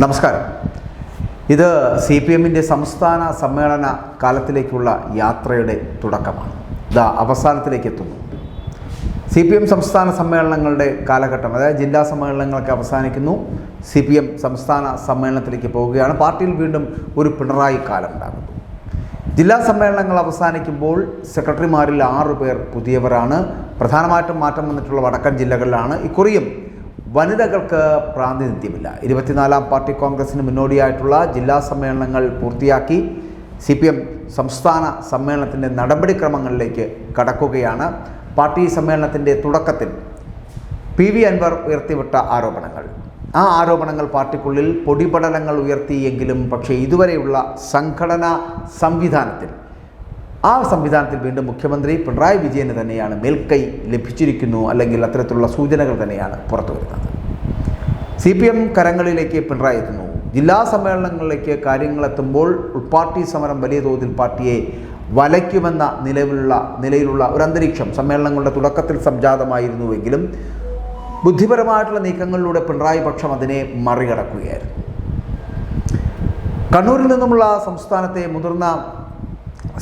നമസ്കാരം. ഇത് C P എമ്മിന്റെ സംസ്ഥാന സമ്മേളന കാലത്തിലേക്കുള്ള യാത്രയുടെ തുടക്കമാണ്. ഇത് അവസാനത്തിലേക്ക് എത്തുന്നു. സി പി എം സംസ്ഥാന സമ്മേളനങ്ങളുടെ കാലഘട്ടം അതായത് ജില്ലാ സമ്മേളനങ്ങളൊക്കെ അവസാനിക്കുന്നു. സി പി എം സംസ്ഥാന സമ്മേളനത്തിലേക്ക് പോവുകയാണ്. പാർട്ടിയിൽ വീണ്ടും ഒരു പിണറായി കാലം ഉണ്ടാകുന്നു. ജില്ലാ സമ്മേളനങ്ങൾ അവസാനിക്കുമ്പോൾ സെക്രട്ടറിമാരിൽ ആറു പേർ പുതിയവരാണ്. പ്രധാനമായിട്ടും മാറ്റം വന്നിട്ടുള്ള വടക്കൻ ജില്ലകളിലാണ്. ഇക്കുറിയും വനിതകൾക്ക് പ്രാതിനിധ്യമില്ല. ഇരുപത്തിനാലാം പാർട്ടി കോൺഗ്രസിന് മുന്നോടിയായിട്ടുള്ള ജില്ലാ സമ്മേളനങ്ങൾ പൂർത്തിയാക്കി സി പി എം സംസ്ഥാന സമ്മേളനത്തിന്റെ നടപടിക്രമങ്ങളിലേക്ക് കടക്കുകയാണ്. പാർട്ടി സമ്മേളനത്തിന്റെ തുടക്കത്തിൽ പി വി അൻവർ ഉയർത്തിവിട്ട ആരോപണങ്ങൾ. ആ ആരോപണങ്ങൾ പാർട്ടിക്കുള്ളിൽ പൊടിപടലങ്ങൾ ഉയർത്തിയെങ്കിലും പക്ഷേ ഇതുവരെയുള്ള സംഘടനാ സംവിധാനത്തിൽ ആ സംവിധാനത്തിൽ വീണ്ടും മുഖ്യമന്ത്രി പിണറായി വിജയന് തന്നെയാണ് മേൽക്കൈ ലഭിച്ചിരിക്കുന്നു അല്ലെങ്കിൽ അത്തരത്തിലുള്ള സൂചനകൾ തന്നെയാണ് പുറത്തു വരുന്നത് സി പി എം കരങ്ങളിലേക്ക് പിണറായി എത്തുന്നു. ജില്ലാ സമ്മേളനങ്ങളിലേക്ക് കാര്യങ്ങളെത്തുമ്പോൾ ഉൾപാർട്ടി സമരം വലിയ തോതിൽ പാർട്ടിയെ വലയ്ക്കുമെന്ന നിലവിലുള്ള നിലയിലുള്ള ഒരു അന്തരീക്ഷം സമ്മേളനങ്ങളുടെ തുടക്കത്തിൽ സംജാതമായിരുന്നുവെങ്കിലും ബുദ്ധിപരമായിട്ടുള്ള നീക്കങ്ങളിലൂടെ പിണറായി പക്ഷം അതിനെ മറികടക്കുകയായിരുന്നു. കണ്ണൂരിൽ നിന്നുമുള്ള സംസ്ഥാനത്തെ മുതിർന്ന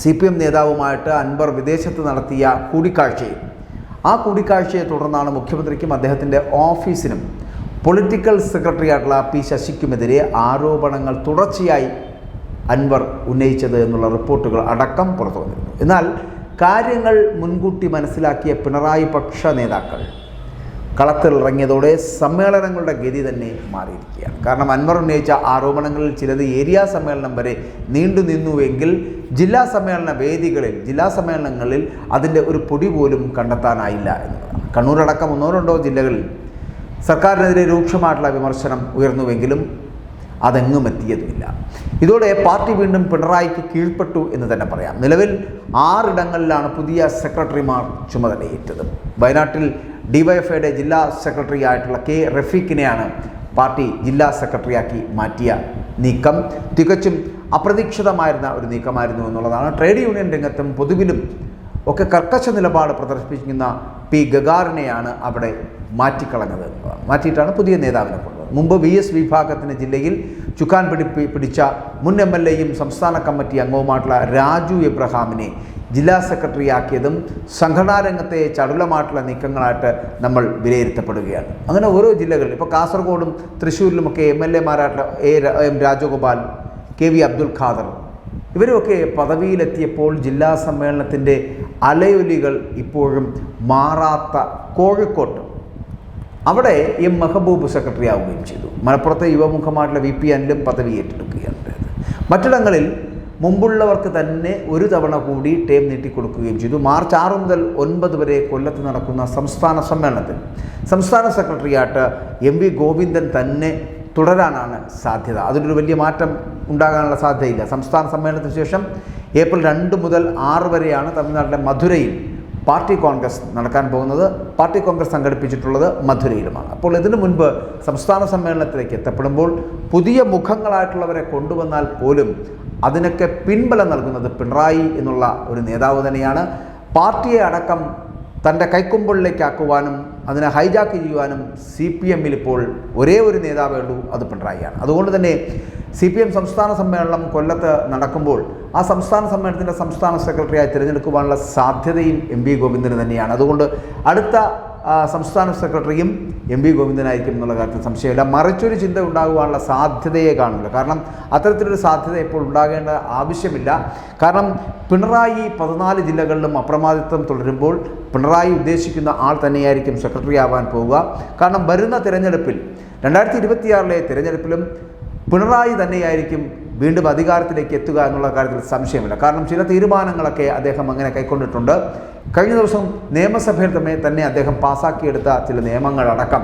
സി പി എം നേതാവുമായിട്ട് അൻവർ വിദേശത്ത് നടത്തിയ കൂടിക്കാഴ്ചയും ആ കൂടിക്കാഴ്ചയെ തുടർന്നാണ് മുഖ്യമന്ത്രിക്കും അദ്ദേഹത്തിന്റെ ഓഫീസിനും പൊളിറ്റിക്കൽ സെക്രട്ടറി ആയിട്ടുള്ള പി ശശിക്കുമെതിരെ ആരോപണങ്ങൾ തുടർച്ചയായി അൻവർ ഉന്നയിച്ചത് എന്നുള്ള റിപ്പോർട്ടുകൾ അടക്കം പുറത്തു വന്നിരുന്നു. എന്നാൽ കാര്യങ്ങൾ മുൻകൂട്ടി മനസ്സിലാക്കിയ പിണറായി പക്ഷ നേതാക്കൾ കളത്തിൽ ഇറങ്ങിയതോടെ സമ്മേളനങ്ങളുടെ ഗതി തന്നെ മാറിയിരിക്കുകയാണ്. കാരണം അൻവർ ഉന്നയിച്ച ആരോപണങ്ങളിൽ ചിലത് ഏരിയ സമ്മേളനം വരെ നീണ്ടു നിന്നുവെങ്കിൽ ജില്ലാ സമ്മേളന വേദികളിൽ ജില്ലാ സമ്മേളനങ്ങളിൽ അതിന്റെ ഒരു പൊടി പോലും കണ്ടെത്താനായില്ല എന്നതാണ്. കണ്ണൂരടക്കം ഒന്നോ രണ്ടോ ജില്ലകളിൽ സർക്കാരിനെതിരെ രൂക്ഷമായിട്ടുള്ള വിമർശനം ഉയർന്നുവെങ്കിലും അതെങ്ങും എത്തിയതുമില്ല. ഇതോടെ പാർട്ടി വീണ്ടും പിണറായിക്ക് കീഴ്പ്പെട്ടു എന്ന് തന്നെ പറയാം. നിലവിൽ ആറിടങ്ങളിലാണ് പുതിയ സെക്രട്ടറിമാർ ചുമതലയേറ്റത്. വയനാട്ടിൽ ഡിവൈഎഫ്ഐയുടെ ജില്ലാ സെക്രട്ടറി ആയിട്ടുള്ള കെ റഫീഖിനെയാണ് പാർട്ടി ജില്ലാ സെക്രട്ടറിയാക്കി മാറ്റിയ നീക്കം. തികച്ചും അപ്രതീക്ഷിതമായിരുന്ന ഒരു നീക്കമായിരുന്നു എന്നുള്ളതാണ്. ട്രേഡ് യൂണിയൻ രംഗത്തും പൊതുവിലും ഒക്കെ കർക്കശ നിലപാട് പ്രദർശിപ്പിക്കുന്ന പി ഗഗാറിനെയാണ് അവിടെ മാറ്റിക്കളഞ്ഞത്. മാറ്റിയിട്ടാണ് പുതിയ നേതാവിനെ കൊണ്ടുവന്നത്. മുമ്പ് വി എസ് വിഭാഗത്തിന് ജില്ലയിൽ ചുക്കാൻ പിടിപ്പി പിടിച്ച മുൻ എം എൽ എയും സംസ്ഥാന കമ്മിറ്റി അംഗവുമായിട്ടുള്ള രാജു എബ്രഹാമിനെ ജില്ലാ സെക്രട്ടറി ആക്കിയതും സംഘടനാ രംഗത്തെ ചടുലമായിട്ടുള്ള നീക്കങ്ങളായിട്ട് നമ്മൾ വിലയിരുത്തപ്പെടുകയാണ്. അങ്ങനെ ഓരോ ജില്ലകളിൽ ഇപ്പോൾ കാസർഗോഡും തൃശ്ശൂരിലുമൊക്കെ M L എമാരായിട്ടുള്ള A M Rajagopal K V Abdul Khader ഇവരുമൊക്കെ പദവിയിലെത്തിയപ്പോൾ ജില്ലാ സമ്മേളനത്തിന്റെ അലയൊലികൾ ഇപ്പോഴും മാറാത്ത കോഴിക്കോട്ട്. അവിടെ എം മെഹബൂബ് സെക്രട്ടറി ആവുകയും ചെയ്തു. മലപ്പുറത്തെ യുവമുഖമായിട്ടുള്ള വി പി അനിലും പദവി ഏറ്റെടുക്കുകയാണ്. മറ്റിടങ്ങളിൽ മുമ്പുള്ളവർക്ക് തന്നെ ഒരു തവണ കൂടി ടേം നീട്ടിക്കൊടുക്കുകയും ചെയ്തു. മാർച്ച് ആറ് മുതൽ ഒൻപത് വരെ കൊല്ലത്ത് നടക്കുന്ന സംസ്ഥാന സമ്മേളനത്തിൽ സംസ്ഥാന സെക്രട്ടറിയായിട്ട് എം വി ഗോവിന്ദൻ തന്നെ തുടരാനാണ് സാധ്യത. അതിലൊരു വലിയ മാറ്റം ഉണ്ടാകാനുള്ള സാധ്യതയില്ല. സംസ്ഥാന സമ്മേളനത്തിന് ശേഷം ഏപ്രിൽ രണ്ട് മുതൽ ആറ് വരെയാണ് തമിഴ്നാട്ടിലെ മധുരയിൽ പാർട്ടി കോൺഗ്രസ് നടക്കാൻ പോകുന്നത്. പാർട്ടി കോൺഗ്രസ് സംഘടിപ്പിച്ചിട്ടുള്ളത് മധുരയിലുമാണ്. അപ്പോൾ ഇതിനു മുൻപ് സംസ്ഥാന സമ്മേളനത്തിലേക്ക് എത്തപ്പെടുമ്പോൾ പുതിയ മുഖങ്ങളായിട്ടുള്ളവരെ കൊണ്ടുവന്നാൽ പോലും അതിനൊക്കെ പിൻബലം നൽകുന്നത് പിണറായി എന്നുള്ള ഒരു നേതാവ് തന്നെയാണ്. പാർട്ടിയെ അടക്കം തന്റെ കൈക്കൊമ്പിളിലേക്കാക്കുവാനും അതിനെ ഹൈജാക്ക് ചെയ്യുവാനും സി പി എമ്മിൽ ഇപ്പോൾ ഒരേ ഒരു നേതാവേ ഉള്ളൂ അത് പിണറായിയാണ്. അതുകൊണ്ട് തന്നെ സി പി എം സംസ്ഥാന സമ്മേളനം കൊല്ലത്ത് നടക്കുമ്പോൾ ആ സംസ്ഥാന സമ്മേളനത്തിന്റെ സംസ്ഥാന സെക്രട്ടറിയായി തിരഞ്ഞെടുക്കുവാനുള്ള സാധ്യതയും എം വി ഗോവിന്ദന് തന്നെയാണ്. അതുകൊണ്ട് അടുത്ത സംസ്ഥാന സെക്രട്ടറിയും എം വി ഗോവിന്ദനായിരിക്കും എന്നുള്ള കാര്യത്തിൽ സംശയമില്ല. മറിച്ചൊരു ചിന്ത ഉണ്ടാകുവാനുള്ള സാധ്യതയെ കാണില്ല കാരണം അത്തരത്തിലൊരു സാധ്യത ഇപ്പോൾ ഉണ്ടാകേണ്ട ആവശ്യമില്ല. കാരണം പിണറായി പതിനാല് ജില്ലകളിലും അപ്രമാദിത്വം തുടരുമ്പോൾ പിണറായി ഉദ്ദേശിക്കുന്ന ആൾ തന്നെയായിരിക്കും സെക്രട്ടറി ആവാൻ പോവുക. കാരണം വരുന്ന തിരഞ്ഞെടുപ്പിൽ രണ്ടായിരത്തി ഇരുപത്തിയാറിലെ തിരഞ്ഞെടുപ്പിലും പിണറായി തന്നെയായിരിക്കും വീണ്ടും അധികാരത്തിലേക്ക് എത്തുക എന്നുള്ള കാര്യത്തിൽ സംശയമില്ല. കാരണം ചില തീരുമാനങ്ങളൊക്കെ അദ്ദേഹം അങ്ങനെ കൈക്കൊണ്ടിട്ടുണ്ട്. കഴിഞ്ഞ ദിവസം നിയമസഭയിൽ തന്നെ തന്നെ അദ്ദേഹം പാസാക്കിയെടുത്ത ചില നിയമങ്ങളടക്കം.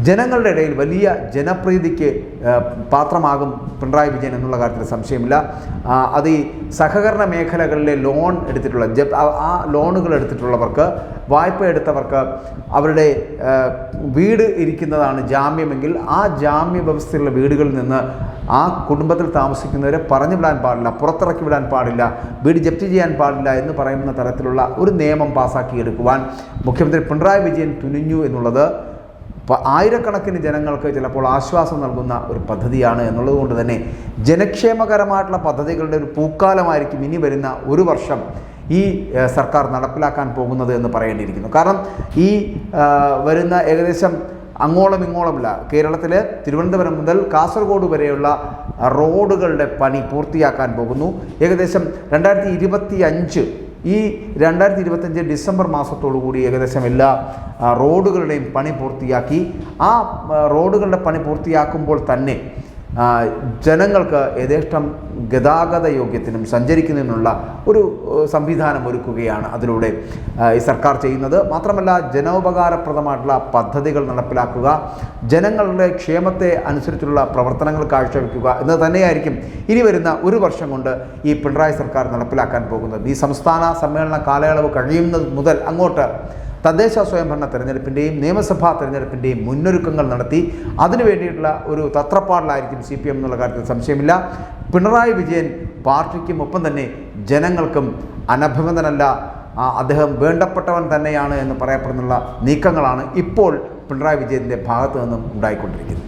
ജനങ്ങളുടെ ഇടയിൽ വലിയ ജനപ്രീതിക്ക് പാത്രമാകും പിണറായി വിജയൻ എന്നുള്ള കാര്യത്തിൽ സംശയമില്ല. അത് ഈ സഹകരണ മേഖലകളിലെ ലോൺ എടുത്തിട്ടുള്ള ആ- ലോണുകൾ എടുത്തിട്ടുള്ളവർക്ക് വായ്പ എടുത്തവർക്ക് അവരുടെ വീട് ഇരിക്കുന്നതാണ് ജാമ്യമെങ്കിൽ ആ ജാമ്യ വ്യവസ്ഥയിലുള്ള വീടുകളിൽ നിന്ന് ആ കുടുംബത്തിൽ താമസിക്കുന്നവരെ പറഞ്ഞു വിടാൻ പാടില്ല പുറത്തിറക്കി വിടാൻ പാടില്ല വീട് ജപ്തി ചെയ്യാൻ പാടില്ല എന്ന് പറയുന്ന തരത്തിലുള്ള ഒരു നിയമം പാസ്സാക്കിയെടുക്കുവാൻ മുഖ്യമന്ത്രി പിണറായി വിജയൻ തുനിഞ്ഞു എന്നുള്ളത് ആയിരക്കണക്കിന് ജനങ്ങൾക്ക് ചിലപ്പോൾ ആശ്വാസം നൽകുന്ന ഒരു പദ്ധതിയാണ് എന്നുള്ളത് കൊണ്ട് തന്നെ ജനക്ഷേമകരമായിട്ടുള്ള പദ്ധതികളുടെ ഒരു പൂക്കാലമായിരിക്കും ഇനി വരുന്ന ഒരു വർഷം ഈ സർക്കാർ നടപ്പിലാക്കാൻ പോകുന്നത് എന്ന് പറയേണ്ടിയിരിക്കുന്നു. കാരണം ഈ വരുന്ന ഏകദേശം അങ്ങോളം ഇങ്ങോളമില്ല കേരളത്തിലെ തിരുവനന്തപുരം മുതൽ കാസർഗോഡ് വരെയുള്ള റോഡുകളുടെ പണി പൂർത്തിയാക്കാൻ പോകുന്നു. ഏകദേശം രണ്ടായിരത്തി ഇരുപത്തി അഞ്ച് ഈ രണ്ടായിരത്തി ഇരുപത്തഞ്ച് ഡിസംബർ കൂടി ഏകദേശം എല്ലാ റോഡുകളുടെയും പണി പൂർത്തിയാക്കി. ആ റോഡുകളുടെ പണി പൂർത്തിയാക്കുമ്പോൾ തന്നെ ജനങ്ങൾക്ക് യഥേഷ്ടം ഗതാഗത യോഗ്യത്തിനും സഞ്ചരിക്കുന്നതിനുള്ള ഒരു സംവിധാനം ഒരുക്കുകയാണ് അതിലൂടെ ഈ സർക്കാർ ചെയ്യുന്നത്. മാത്രമല്ല ജനോപകാരപ്രദമായിട്ടുള്ള പദ്ധതികൾ നടപ്പിലാക്കുക ജനങ്ങളുടെ ക്ഷേമത്തെ അനുസരിച്ചുള്ള പ്രവർത്തനങ്ങൾ കാഴ്ചവെക്കുക എന്നത് തന്നെയായിരിക്കും ഇനി വരുന്ന ഒരു വർഷം കൊണ്ട് ഈ പിണറായി സർക്കാർ നടപ്പിലാക്കാൻ പോകുന്നത്. ഈ സംസ്ഥാന സമ്മേളന കാലയളവ് കഴിയുന്നത് മുതൽ അങ്ങോട്ട് തദ്ദേശ സ്വയംഭരണ തെരഞ്ഞെടുപ്പിന്റെയും നിയമസഭാ തെരഞ്ഞെടുപ്പിന്റെയും മുന്നൊരുക്കങ്ങൾ നടത്തി. അതിനു വേണ്ടിയിട്ടുള്ള ഒരു തത്രപ്പാടിലായിരിക്കും സി പി എം എന്നുള്ള കാര്യത്തിൽ സംശയമില്ല. പിണറായി വിജയൻ പാർട്ടിക്കും ഒപ്പം തന്നെ ജനങ്ങൾക്കും അനഭിമതനല്ല അദ്ദേഹം വേണ്ടപ്പെട്ടവൻ തന്നെയാണ് എന്ന് പറയപ്പെടുന്നുള്ള നീക്കങ്ങളാണ് ഇപ്പോൾ പിണറായി വിജയന്റെ ഭാഗത്തു നിന്നും ഉണ്ടായിക്കൊണ്ടിരിക്കുന്നത്.